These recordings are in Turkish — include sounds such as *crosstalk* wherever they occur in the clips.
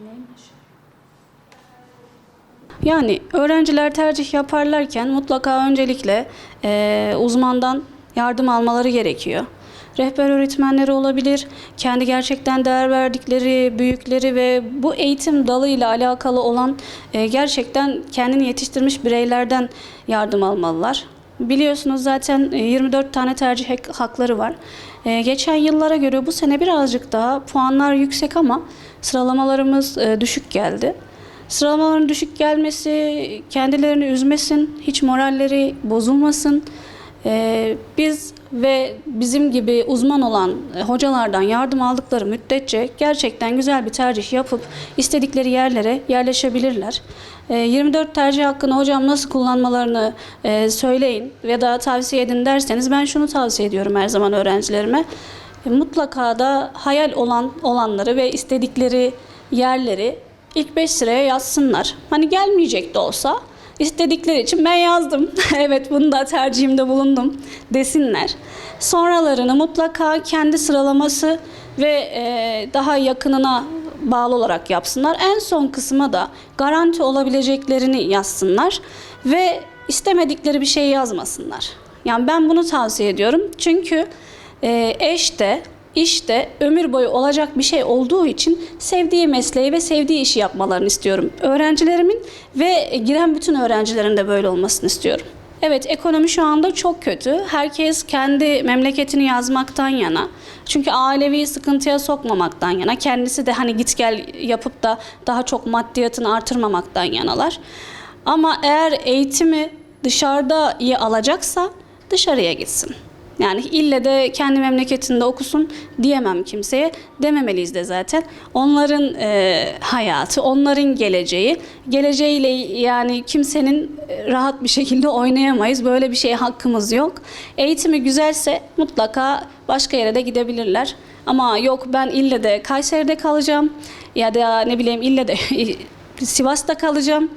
Neymiş? Yani öğrenciler tercih yaparlarken mutlaka öncelikle eee, uzmandan yardım almaları gerekiyor. Rehber öğretmenleri olabilir, kendi gerçekten değer verdikleri büyükleri ve bu eğitim dalıyla alakalı olan eee, gerçekten kendini yetiştirmiş bireylerden yardım almalılar. Biliyorsunuz zaten e, 24 tane tercih hak- hakları var. E, Geçen yıllara göre bu sene birazcık daha puanlar yüksek ama sıralamalarımız e, düşük geldi. Sıralamaların düşük gelmesi kendilerini üzmesin, hiç moralleri bozulmasın. Biz ve bizim gibi uzman olan e, hocalardan yardım aldıkları müddetçe gerçekten güzel bir tercih yapıp istedikleri yerlere yerleşebilirler. Ee, 24 tercih hakkını hocam nasıl kullanmalarını e, söyleyin ya da tavsiye edin derseniz ben şunu tavsiye ediyorum her zaman öğrencilerime. E, Mutlaka da hayal olan olanları ve istedikleri yerleri ilk 5 sıraya yazsınlar. Hani gelmeyecek de olsa istedikleri için ben yazdım. *laughs* evet bunu da tercihimde bulundum desinler. Sonralarını mutlaka kendi sıralaması ve e, daha yakınına bağlı olarak yapsınlar. En son kısma da garanti olabileceklerini yazsınlar ve istemedikleri bir şey yazmasınlar. Yani ben bunu tavsiye ediyorum. Çünkü e, eş de iş de ömür boyu olacak bir şey olduğu için sevdiği mesleği ve sevdiği işi yapmalarını istiyorum. Öğrencilerimin ve giren bütün öğrencilerin de böyle olmasını istiyorum. Evet ekonomi şu anda çok kötü. Herkes kendi memleketini yazmaktan yana. Çünkü ailevi sıkıntıya sokmamaktan yana. Kendisi de hani git gel yapıp da daha çok maddiyatını artırmamaktan yanalar. Ama eğer eğitimi dışarıda iyi alacaksa dışarıya gitsin. Yani ille de kendi memleketinde okusun diyemem kimseye. Dememeliyiz de zaten. Onların e, hayatı, onların geleceği. Geleceğiyle yani kimsenin e, rahat bir şekilde oynayamayız. Böyle bir şeye hakkımız yok. Eğitimi güzelse mutlaka başka yere de gidebilirler. Ama yok ben ille de Kayseri'de kalacağım ya da ne bileyim ille de *laughs* Sivas'ta kalacağım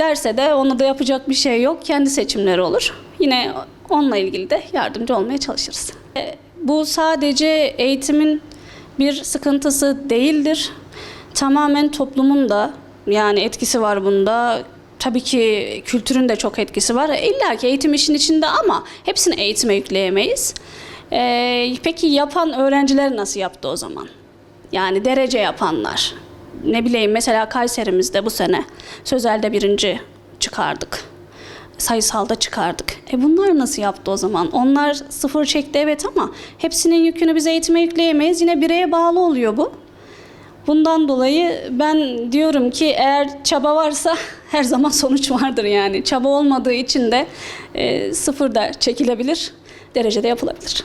derse de ona da yapacak bir şey yok. Kendi seçimleri olur. Yine onunla ilgili de yardımcı olmaya çalışırız. E, Bu sadece eğitimin bir sıkıntısı değildir. Tamamen toplumun da yani etkisi var bunda. Tabii ki kültürün de çok etkisi var. İlla ki eğitim işin içinde ama hepsini eğitime yükleyemeyiz. E, peki yapan öğrenciler nasıl yaptı o zaman? Yani derece yapanlar. Ne bileyim mesela Kayserimizde bu sene sözelde birinci çıkardık. Sayısalda çıkardık. E bunlar nasıl yaptı o zaman? Onlar sıfır çekti evet ama hepsinin yükünü biz eğitime yükleyemeyiz. Yine bireye bağlı oluyor bu. Bundan dolayı ben diyorum ki eğer çaba varsa *laughs* her zaman sonuç vardır yani. Çaba olmadığı için de e, sıfır da çekilebilir, derecede yapılabilir.